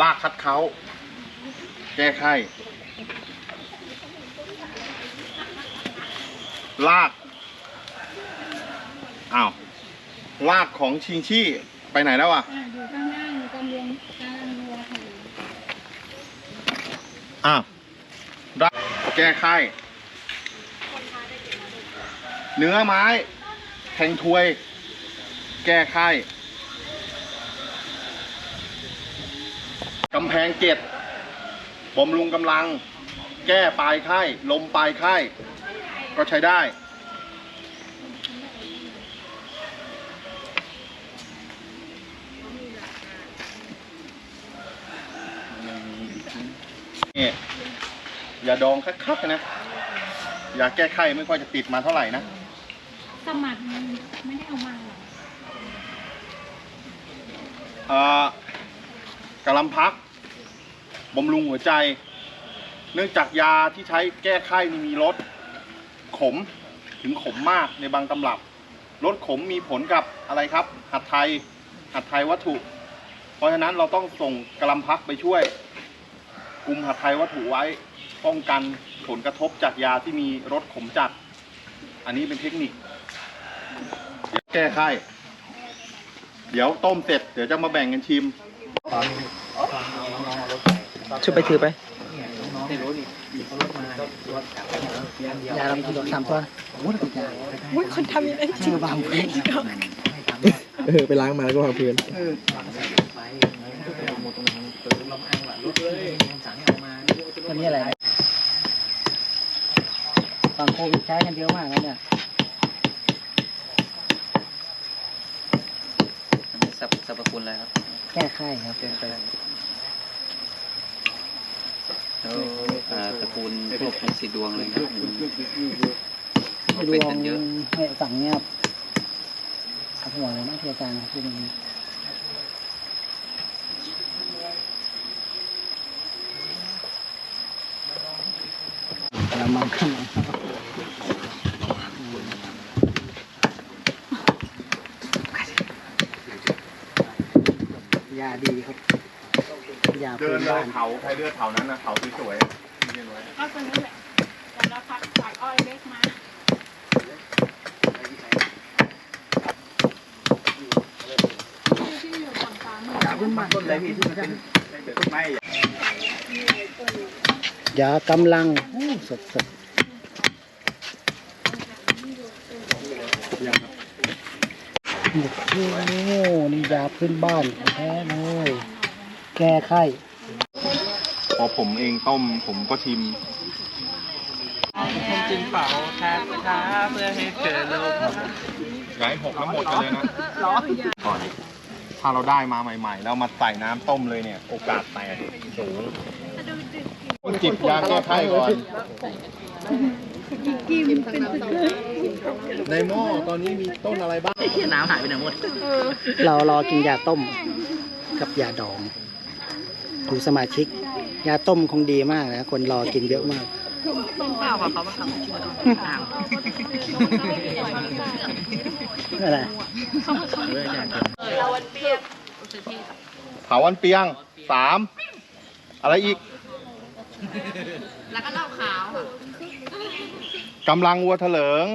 ลากคัดเขาแก้ไข้ลากอ้าวลากของชิงชี่ไปไหนแล้วอะ อะอยู่ข้างล่างกำลังกำลังรัวค่ะอ้าวได้แก้ไข้เนื้อไม้ แทงทวย แก้ไข้ำแพงเจ็ดบำรุงกำลัง แก้ปลายไข้ลมปลายไข้ ก็ใช้ได้ นี่อย่าดองคักๆนะยาแก้ไข้ไม่ค่อยจะติดมาเท่าไหร่นะ สมัครมันไม่ได้เอามาหรอกเอ่อกะลำพัก บำรุงหัวใจ เนื่องจากยาที่ใช้แก้ไข้นี่มีรสขมถึงขมมากในบางตำรับรสขมมีผลกับอะไรครับ หัดไทย หัดไทยวัตถุ เพราะฉะนั้นเราต้องส่งกะลำพักไปช่วยกลุ่มหัดไทยวัตถุไว้ ป้องกันผลกระทบจากยาที่มีรสขมจัด อันนี้เป็นเทคนิค แก้ไข้ เดี๋ยวต้มเสร็จ เดี๋ยวจะมาแบ่งกันชิม ช่วยไปถือไปยาเรากินสามตัวโอ้ยยาอุ้ยคนทำยังไงจริงบางพื้นเออไปล้างมาแล้วก็วางพื้นตัวนี้อะไรตอนโควิดใช้กันเยอะมากนะเนี่ยอันนี้สรรพสรรพคุณอะไรครับ แก้ไข้ครับแล้วอ่า ตระกูลพวกทั้งสีดวงเลยนะอืมเขาดเป็นวกังนเยอะให้สั่งเนี่ยครับหัวเลยนะที่อาจารย์พูดอย่างนี้เรามาขึ้นยาดีครับ ยาเดิพื้นนเลบ้ายน เขาใครเลือกเขานั้นนะเขาสวยๆนี่ไว้ก็ตัวนี้แหละแต่เราพักสายอ้อยเล็กมาที่อยู่ฝั่งซ้ายมือยาพื้นบ้านต้นอะไรพี่ที่มันไม่ยากำลังสดสดโอ้โหนี่ยาพื้นบ้านแท้เลย แก้ไข้พอผมเองต้มผมก็ชิมจึงเป่าคาถาเพื่อให้เธอลงอย่าให้หกแล้วหมดกันเลยนะก่อนถ้าเราได้มาใหม่ๆ แล้วมาใส่น้ำต้มเลยเนี่ย โอกาสแตกสูงจิบยาแก้ไข้ก่อนในหม้อตอนนี้มีต้นอะไรบ้างน้ำหายไปไหนหมดเรารอกินยาต้มกับยาดอง ดูสมาชิก ยาต้มคงดีมากนะคนรอกินเยอะมากเปล่าเขามาทำชิมน้ำอะไรเถาวันเปียงสามอะไรอีก แล้วก็เหล้าขาวกำลังวัวเถลิง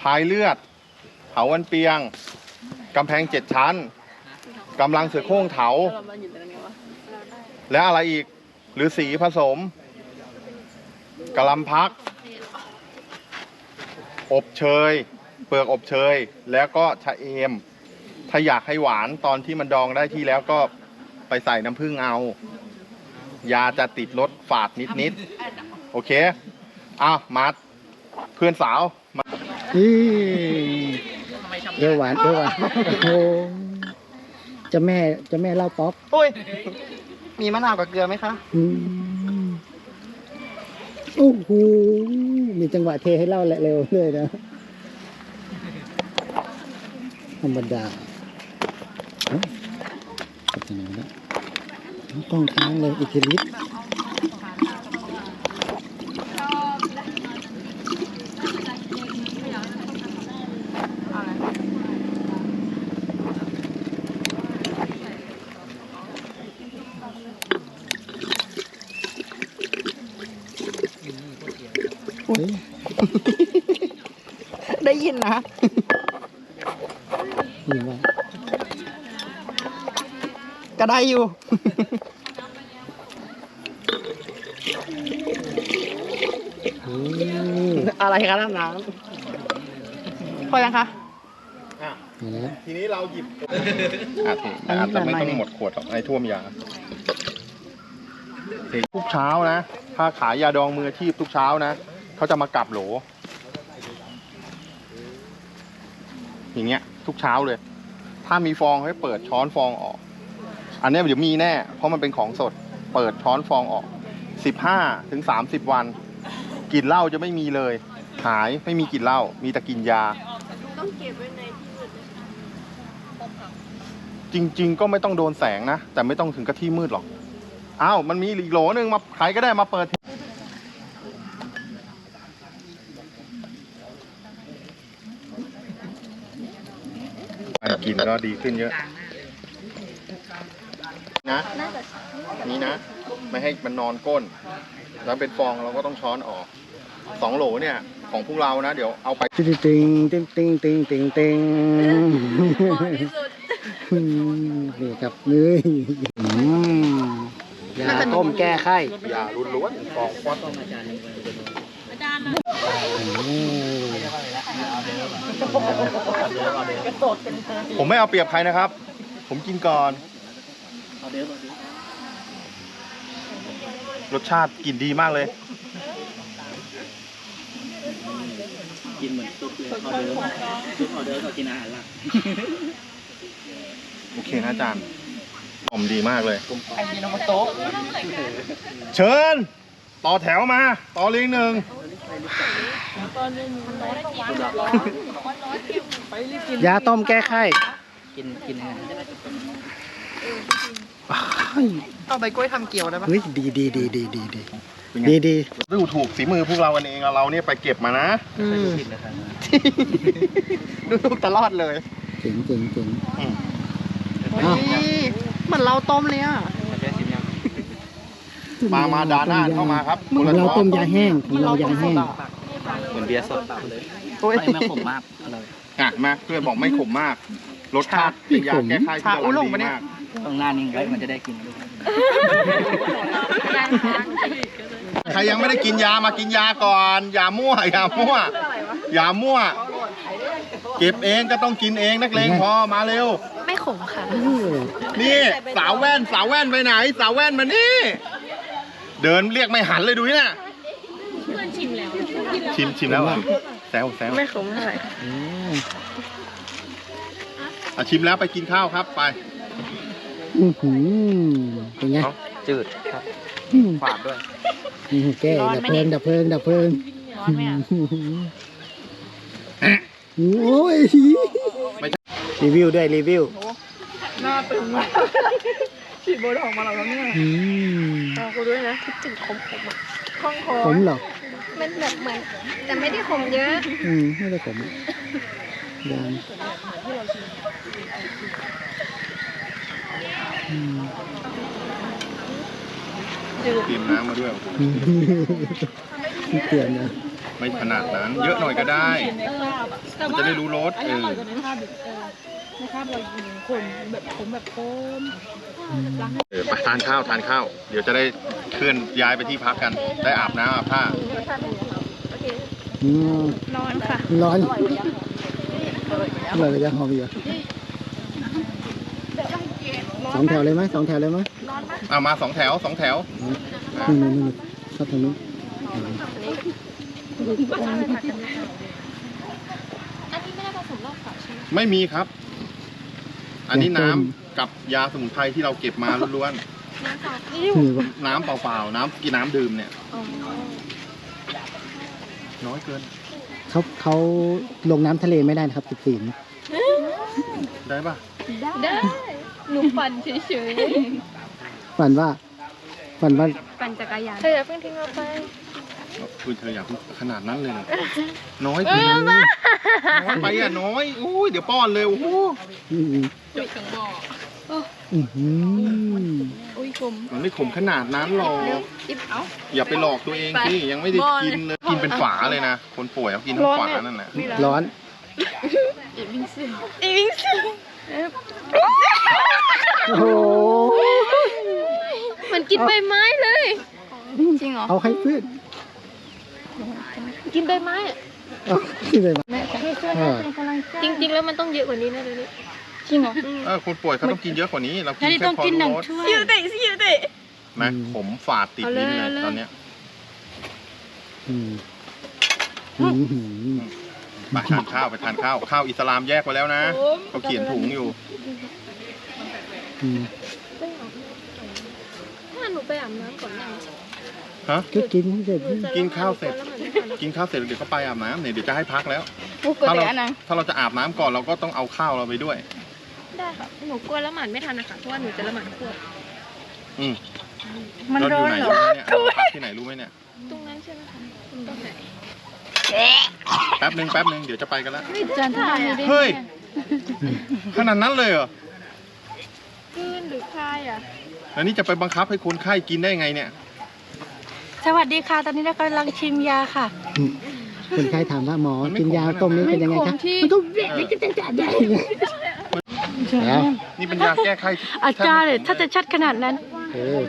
พายเลือดเถาวันเปียง กำแพงเจ็ดชั้น กำลังเสือโคร่งเถา และอะไรอีก หรือสีผสมกะลำพัก อบเชย เปลือกอบเชย แล้วก็ชะเอม ถ้าอยากให้หวานตอนที่มันดองได้ที่แล้วก็ไปใส่น้ำผึ้งเอา ยาจะติดรสฝาดนิดๆโอเคอ้าวมัดเพื่อนสาวมาอีเอวหวานเอวหวานโอ้โหเจะแม่เจะแม่เล่าป๊อปโอ้ย มีมะนาวกับเกลือไหมคะ อืมโอ้โหมีจังหวะเทให้เล่าแหละเร็วเลยนะ ธรรมดาเอ้าจะไปไหนแล้วต้องค้างเลยอิทธิฤทธิ์ ยินนะนี่ว่าก็ได้อยู่โอ้อะไรคะน้ำน้ำพอยังคะอะนี่แล้วทีนี้เราหยิบอาจอาจจะไม่ต้องหมดขวดหรอกไอ้ท่วมยาทุกเช้านะ ถ้าขายยาดองมืออาชีพทุกเช้านะ เขาจะมากลับโหล อย่างเงี้ย ทุกเช้าเลย ถ้ามีฟองให้เปิดช้อนฟองออก อันเนี้ยเดี๋ยวมีแน่ เพราะมันเป็นของสด เปิดช้อนฟองออกสิบห้าถึงสามสิบวันกลิ่นเหล้าจะไม่มีเลย หายไม่มีกลิ่นเหล้ามีแต่กลิ่นยาจริง ๆ ก็ไม่ต้องโดนแสงนะ แต่ไม่ต้องถึงกับที่มืดหรอกอ้าวมันมีอีกโหลหนึ่งมาใครก็ได้มาเปิด การกินก็ดีขึ้นเยอะ นะนี่นะ ไม่ให้มันนอนก้น แล้วเป็นฟองเราก็ต้องช้อนออกสองโหลเนี่ย ของพวกเรานะ เดี๋ยวเอาไปติงติงติงติงติงติงติงอืมนี่ครับนี่อืมยาต้มแก้ไข้ยาล้วนๆฟองฟอดโอ้ ผมไม่เอาเปรียบใครนะครับ ผมกินก่อน รสชาติกลิ่นดีมากเลย กินเหมือนซุปเลยออเดอร์ซุปออเดอร์ก็กินอาหารหลักโอเคนะอาจารย์หอมดีมากเลยเชิญ ต่อแถวมา ต่อเรียงหนึ่ง ยาต้มแก้ไข้กินกินอาหารเอาใบกล้วยทำเกี๊ยวได้ปะเฮ้ยดีดีดีดีดีดีเป็นไงดีดีดูถูกฝีมือพวกเรากันเองเอาเราเนี่ยไปเก็บมานะอืมกินนะครับดูถูกตลอดเลยเจ๋งเจ๋งเจ๋งอืมอ้าวเหมือนเราต้มเลยอะ มามาดาหน้าเข้ามาครับของเราต้มยาแห้งของเรายาแห้งเหมือนเบียร์สดเลยโอ้ยไม่ไม่ขมมากอร่อยอะมาเพื่อนบอกไม่ขมมาก รสชาติเป็นยาแก้ไข้ที่ชากำอุ้ลังงลงดีปะเนี่ยมากต้องหน้านิ่งไว้มันจะได้กินด้วยใครยังไม่ได้กินยามากินยาก่อนอย่ามั่วอย่ามั่วอย่ามั่ว เก็บเองก็ต้องกินเองนักเลงพอมาเร็ว ไม่ขมค่ะโอ้นี่สาวแว่นสาวแว่นไปไหน สาวแว่นมานี่ เดินเรียกไม่หันเลยดูนี่น่ะเพื่อนชิมแล้วชิมชิมแล้วเหรอแซวแซวไม่ขมเท่าไหร่โอ้อะชิมแล้วไปกินข้าวครับไป อื้อหือเป็นไงจืดครับอืมฝาดด้วยนี่แก้ดับเพลิงดับเพลิงดับเพลิงร้อนไหมอะโอ้ยไม่ใช่รีวิวด้วยรีวิว หน้าตึงมาก ฉีดโบท็อกซ์มาแล้วเนี่ยอืมบอกกูด้วยนะคิดถึงขมขมๆอะข้องคอผมเหรอมันแบบเหมือน แต่ไม่ได้ขมเยอะอืมไม่ได้ผมยังอืมเตรียมน้ำมาด้วยโอ้โหเตือนนะไม่ขนาดนั้น เยอะหน่อยก็ได้แต่มันว่าจะได้รู้รสอันเอนี้ออร่อยกว่าในภาพอีกเออในภาพเรากินคนแบบผมแบบโคม เออไปทานข้าวทานข้าว เดี๋ยวจะได้เคลื่อนย้ายไปที่พักกัน ได้อาบน้ำอาบผ้า อืมร้อนค่ะ ร้อนอร่อยเลยยังหอมอยู่สองแถวเลยไหมสองแถวเลยไหมอ่ามาสองแถวสองแถวนู่นนู่นนู่นชอบทางนู้นอันนี้ไม่ได้ผสมเหล้าขาวใช่ไหมไม่มีครับ อันนี้น้ำกับยาสมุนไพรที่เราเก็บมาล้วนน้ำเปล่านี่ว่าๆ น้ำเปล่าๆ น้ำกินน้ำดื่มเนี่ยน้อยเกิน เขาเขาลงน้ำทะเลไม่ได้นะครับติดศีลได้ปะได้ หนูปั่นเฉยฝันว่าฝันว่าๆ ปั่นจักรยานเธออย่าเพิ่งทิ้งเราไป คุณเธออยากขนาดนั้นเลยเหรอน้อยไปน้อยไปอะน้อยอุ้ยเดี๋ยวป้อนเลยโอ้โหอืมจุกถึงบอกอื้อหือขมมันไม่ขมขนาดนั้นหรอกอิบเอาอย่าไปหลอกตัวเองสิยังไม่ได้กินเลยกินเป็นฝาเลยนะคนป่วยเขากินทั้งฝานั่นแหละร้อนอีวิ่งซิโอ้โหมันกินใบไม้เลยจริงเหรอเอาให้เพื่อน กินใบไม้อะเอาที่ไหนมาแม่ขอให้ช่วยอ่าเป็นกำลังใจจริง ๆ แล้วมันต้องเยอะกว่านี้นะเดี๋ยวนี้จริงเหรอเออคนป่วยเขาต้องกินเยอะกว่านี้เรากินแค่นี้แค่ต้องพอกินหนึ่รู้งรสถ้วยซิวเตะซิวเตะนะขมฝาดติดลิ้นเลยตอนเนี้ยอืมอืมอืมไปทานข้าวไปทานข้าวข้าวอิสลามแยกไว้แล้วนะเขาเขียนถุงอยู่อืมถ้าหนูไปอาบน้ำก่อนได้ไหม ฮะ ก็กินให้เสร็จหนูจะกินข้าวเสร็จแล้วมันไม่ทันกินข้าวเสร็จเดี๋ยวเขาไปอาบน้ำเนี่ยเดี๋ยวจะให้พักแล้ว กูกดถ้าเราแต่อันนั้นถ้าเราจะอาบน้ำก่อนเราก็ต้องเอาข้าวเราไปด้วย ได้ค่ะ หนูกลัวละหมาดไม่ทันนะคะเพราะว่าหนูจะละหมาดคั่วอืมมันเราอร้อยู่นไหนเหรรู้อไหมเนี่ยเราพักที่ไหนรู้ไหมเนี่ย ตรงนั้นใช่ไหมคะตรงไหนแป๊บหนึ่งแป๊บหนึ่งเดี๋ยวจะไปกันแล้ว จานทำไม่ได้เฮ้ย ขนาดนั้นเลยเหรอ กลืนหรือคายอะ แล้วนี่จะไปบังคับให้คนไข้กินได้ไงเนี่ย สวัสดีค่ะ ตอนนี้เรากำลังชิมยาค่ะ คนไข้ถามว่าหมอมันไม่กินยาขมขนาดต้มนี้เป็นยังไงไม่ขคะมที่มันก็เด็กเด็กจะจะได้แล้วนี่เป็นยาแก้ไข้ที่อาจารย์เนี่ยแทถ้าบจะไม่ขมชัดขนาดนั้นเออ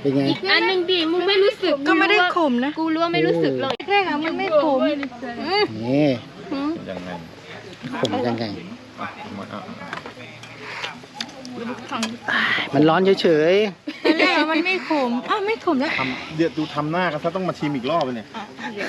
เป็นไงอีกอันหนึ่งดิมึงไม่รู้สึกก็ไม่ได้ขมนะกูรู้ว่าไม่รู้สึกหรอกแรกๆอะมันไม่ขมนี่ยังไงขมยังไงอะ มาอะอะมันร้อนเฉยตอนแรกอะมันไม่ขมอ้าวไม่ขมแล้ว ทำเดี๋ยวดูทำหน้ากันซะต้องมาชิมอีกรอบเลยเนี่ยอะ